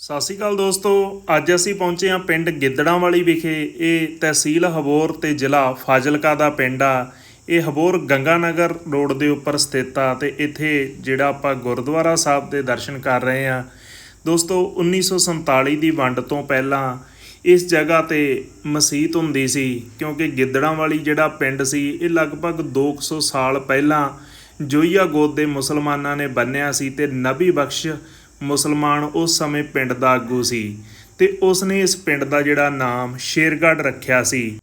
ਸਤਿ ਸ਼੍ਰੀ ਅਕਾਲ ਦੋਸਤੋ, ਅੱਜ ਅਸੀਂ ਪਹੁੰਚੇ ਹਾਂ ਪਿੰਡ ਗਿੱਦੜਾਂ ਵਾਲੀ ਵਿਖੇ। ਇਹ ਤਹਿਸੀਲ ਹਬੋਰ ਤੇ ਜ਼ਿਲ੍ਹਾ ਫਾਜ਼ਿਲਕਾ ਦਾ ਪਿੰਡ ਆ। ਇਹ ਹਬੋਰ ਗੰਗਾਨਗਰ ਰੋਡ ਦੇ ਉੱਪਰ ਸਥਿਤ ਆ ਤੇ ਇੱਥੇ ਜਿਹੜਾ ਆਪਾਂ ਗੁਰਦੁਆਰਾ ਸਾਹਿਬ ਦੇ ਦਰਸ਼ਨ ਕਰ ਰਹੇ ਆ ਦੋਸਤੋ 1947 ਦੀ ਵੰਡ ਤੋਂ ਪਹਿਲਾਂ ਇਸ ਜਗ੍ਹਾ ਤੇ ਮਸਜਿਦ ਹੁੰਦੀ ਸੀ ਕਿਉਂਕਿ ਗਿੱਦੜਾਂਵਾਲੀ ਜਿਹੜਾ ਪਿੰਡ ਸੀ, ਇਹ ਲਗਭਗ 200 ਸਾਲ ਪਹਿਲਾਂ ਜੋਈਆ ਗੋਦ ਦੇ ਮੁਸਲਮਾਨਾਂ ਨੇ ਬੰਨਿਆ ਸੀ ਤੇ ਨਬੀ ਬਖਸ਼ ਮੁਸਲਮਾਨ ਉਸ ਸਮੇਂ ਪਿੰਡ ਦਾ ਆਗੂ ਸੀ ਤੇ ਉਸ ਨੇ ਇਸ ਪਿੰਡ ਦਾ ਜਿਹੜਾ ਨਾਮ ਸ਼ੇਰਗੜ੍ਹ ਰੱਖਿਆ ਸੀ।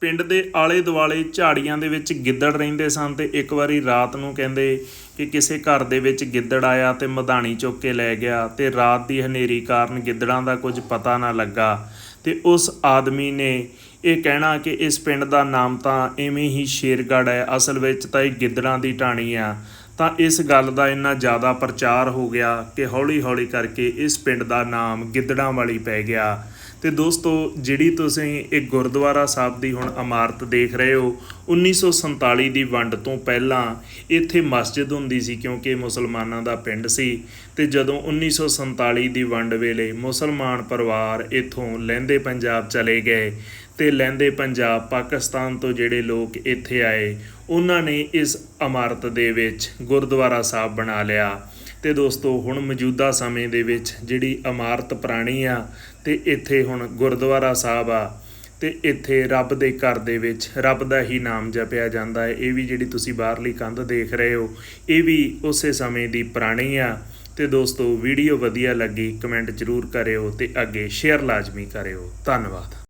ਪਿੰਡ ਦੇ ਆਲੇ ਦੁਆਲੇ ਝਾੜੀਆਂ ਦੇ ਵਿੱਚ ਗਿੱਦੜ ਰਹਿੰਦੇ ਸਨ ਤੇ ਇੱਕ ਵਾਰੀ ਰਾਤ ਨੂੰ ਕਹਿੰਦੇ ਕਿ ਕਿਸੇ ਘਰ ਦੇ ਵਿੱਚ ਗਿੱਦੜ ਆਇਆ ਤੇ ਮਧਾਣੀ ਚੁੱਕ ਕੇ ਲੈ ਗਿਆ ਤੇ ਰਾਤ ਦੀ ਹਨੇਰੀ ਕਾਰਨ ਗਿੱਦੜਾਂ ਦਾ ਕੁਝ ਪਤਾ ਨਾ ਲੱਗਾ ਤੇ ਉਸ ਆਦਮੀ ਨੇ ਇਹ ਕਹਿਣਾ ਕਿ ਇਸ ਪਿੰਡ ਦਾ ਨਾਮ ਤਾਂ ਐਵੇਂ ਹੀ ਸ਼ੇਰਗੜ੍ਹ ਹੈ, ਅਸਲ ਵਿੱਚ ਤਾਂ ਇਹ ਗਿੱਦੜਾਂ ਦੀ ਢਾਣੀ ਆ। ਤਾਂ ਇਸ ਗੱਲ ਦਾ ਇੰਨਾ ਜ਼ਿਆਦਾ ਪ੍ਰਚਾਰ ਹੋ ਗਿਆ ਕਿ ਹੌਲੀ-ਹੌਲੀ ਕਰਕੇ ਇਸ ਪਿੰਡ ਦਾ ਨਾਮ ਗਿੱਦੜਾਂ ਵਾਲੀ ਪੈ ਗਿਆ। ਤੇ ਦੋਸਤੋ, ਜਿਹੜੀ ਤੁਸੀਂ ਇਹ ਗੁਰਦੁਆਰਾ ਸਾਹਿਬ ਦੀ ਹੁਣ ਇਮਾਰਤ ਦੇਖ ਰਹੇ ਹੋ 1947 ਦੀ ਵੰਡ ਤੋਂ ਪਹਿਲਾਂ ਇੱਥੇ ਮਸਜਿਦ ਹੁੰਦੀ ਸੀ ਕਿਉਂਕਿ ਮੁਸਲਮਾਨਾਂ ਦਾ ਪਿੰਡ ਸੀ। ਤੇ ਜਦੋਂ 1947 ਦੀ ਵੰਡ ਵੇਲੇ ਮੁਸਲਮਾਨ ਪਰਿਵਾਰ ਇੱਥੋਂ ਲਹਿੰਦੇ ਪੰਜਾਬ ਚਲੇ ਗਏ ਤੇ ਲਹਿੰਦੇ ਪੰਜਾਬ, ਪਾਕਿਸਤਾਨ ਤੋਂ ਜਿਹੜੇ ਲੋਕ ਇੱਥੇ ਆਏ, ਉਹਨਾਂ ਨੇ ਇਸ ਇਮਾਰਤ ਦੇ ਵਿੱਚ ਗੁਰਦੁਆਰਾ ਸਾਹਿਬ ਬਣਾ ਲਿਆ। ਤੇ ਦੋਸਤੋ, ਹੁਣ ਮੌਜੂਦਾ ਸਮੇਂ ਦੇ ਵਿੱਚ ਜਿਹੜੀ ਇਮਾਰਤ ਪੁਰਾਣੀ ਆ, ਤੇ ਇੱਥੇ ਹੁਣ ਗੁਰਦੁਆਰਾ ਸਾਹਿਬ ਆ, ਤੇ ਇੱਥੇ ਰੱਬ ਦੇ ਘਰ ਦੇ ਵਿੱਚ ਰੱਬ ਦਾ ਹੀ ਨਾਮ ਜਪਿਆ ਜਾਂਦਾ ਹੈ। ਇਹ ਵੀ ਜਿਹੜੀ ਤੁਸੀਂ ਬਾਹਰਲੀ ਕੰਧ ਦੇਖ ਰਹੇ ਹੋ, ਇਹ ਵੀ ਉਸੇ ਸਮੇਂ ਦੀ ਪੁਰਾਣੀ ਆ। ਤੇ ਦੋਸਤੋ, ਵੀਡੀਓ ਵਧੀਆ ਲੱਗੀ, ਕਮੈਂਟ ਜ਼ਰੂਰ ਕਰਿਓ ਤੇ ਅੱਗੇ ਸ਼ੇਅਰ ਲਾਜ਼ਮੀ ਕਰਿਓ। ਧੰਨਵਾਦ।